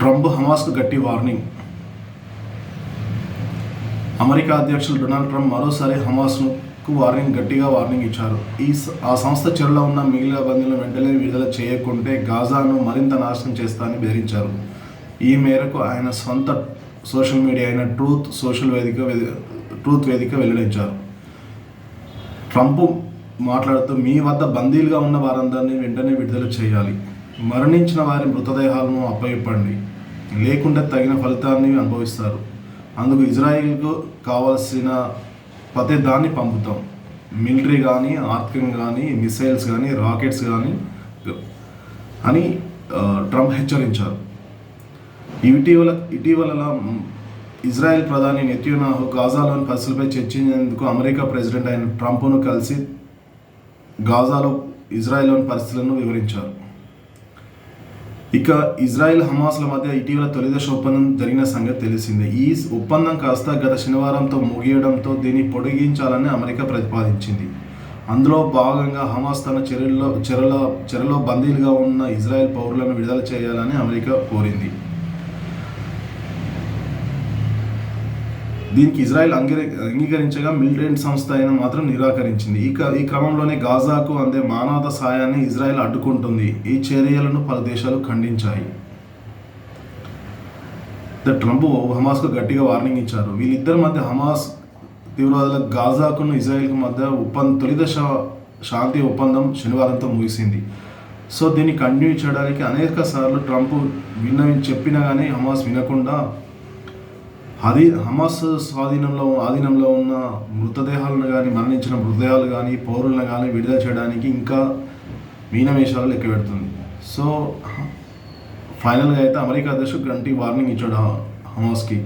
Trump హమాస్కు గట్టి warning. America అధ్యక్షులు డొనాల్డ్ ట్రంప్ మరోసారి హమాస్కు వార్నింగ్ గట్టిగా వార్నింగ్ ఇచ్చారు. ఈ ఆ సంస్థ చెరలో ఉన్న మిగిలిన బందీలను వెంటనే విడుదల చేయకుంటే గాజాను మరింత నాశనం చేస్తానని బెదిరించారు. ఈ మేరకు ఆయన సొంత సోషల్ మీడియా అయిన ట్రూత్ సోషల్ వేదిక ట్రూత్ వేదిక వెల్లడించారు. ట్రంప్ మాట్లాడుతూ మీ వద్ద బందీలుగా ఉన్న వారందరినీ వెంటనే విడుదల చేయాలి. మరణించిన వారి మృతదేహాలను అప్పగిప్పండి లేకుంటే తగిన ఫలితాన్ని అనుభవిస్తారు. అందుకు ఇజ్రాయిల్కు కావాల్సిన ప్రతి దాన్ని పంపుతాం. మిలిటరీ కానీ ఆర్థికంగా కానీ మిసైల్స్ కానీ రాకెట్స్ కానీ అని ట్రంప్ హెచ్చరించారు. ఇటీవల ఇటీవల ఇజ్రాయెల్ ప్రధాని నెత్యునాహు గాజాలోని పరిస్థితులపై చర్చించేందుకు అమెరికా ప్రెసిడెంట్ అయిన ట్రంప్ను కలిసి గాజాలో ఇజ్రాయెల్లోని పరిస్థితులను వివరించారు. ఇక ఇజ్రాయెల్ హమాస్ల మధ్య ఇటీవల తొలిదశ ఒప్పందం జరిగిన సంగతి తెలిసిందే. ఈ ఒప్పందం కాస్త గత శనివారంతో ముగియడంతో దీన్ని పొడిగించాలని అమెరికా ప్రతిపాదించింది. అందులో భాగంగా హమాస్ తన చెరలో చెరలో చెరలో బందీలుగా ఉన్న ఇజ్రాయెల్ పౌరులను విడుదల చేయాలని అమెరికా కోరింది. దీనికి ఇజ్రాయెల్ అంగీ అంగీకరించగా మిలిటెంట్ సంస్థ అయిన మాత్రం నిరాకరించింది. ఈ ఈ క్రమంలోనే గాజాకు అందే మానవత సాయాన్ని ఇజ్రాయెల్ అడ్డుకుంటుంది. ఈ చర్యలను పలు దేశాలు ఖండించాయి. ద ట్రంప్ హమాస్కు గట్టిగా వార్నింగ్ ఇచ్చారు. వీళ్ళిద్దరి మధ్య హమాస్ తీవ్రవాదుల గాజాకును ఇజ్రాయెల్కు మధ్య ఒప్పందం తొలి దశ శాంతి ఒప్పందం శనివారంతో ముగిసింది. సో దీన్ని కంటిన్యూ చేయడానికి అనేక సార్లు ట్రంప్ విన్నవి చెప్పినా కానీ హమాస్ వినకుండా అది హమాస్ స్వాధీనంలో ఆధీనంలో ఉన్న మృతదేహాలను కానీ మరణించిన మృతదేహాలు కానీ పౌరులను కానీ విడుదల చేయడానికి ఇంకా మీనమేషాలు లెక్క పెడుతుంది సో ఫైనల్గా అయితే అమెరికా అధ్యక్షుడు గంటి వార్నింగ్ ఇచ్చాడు హమాస్కి.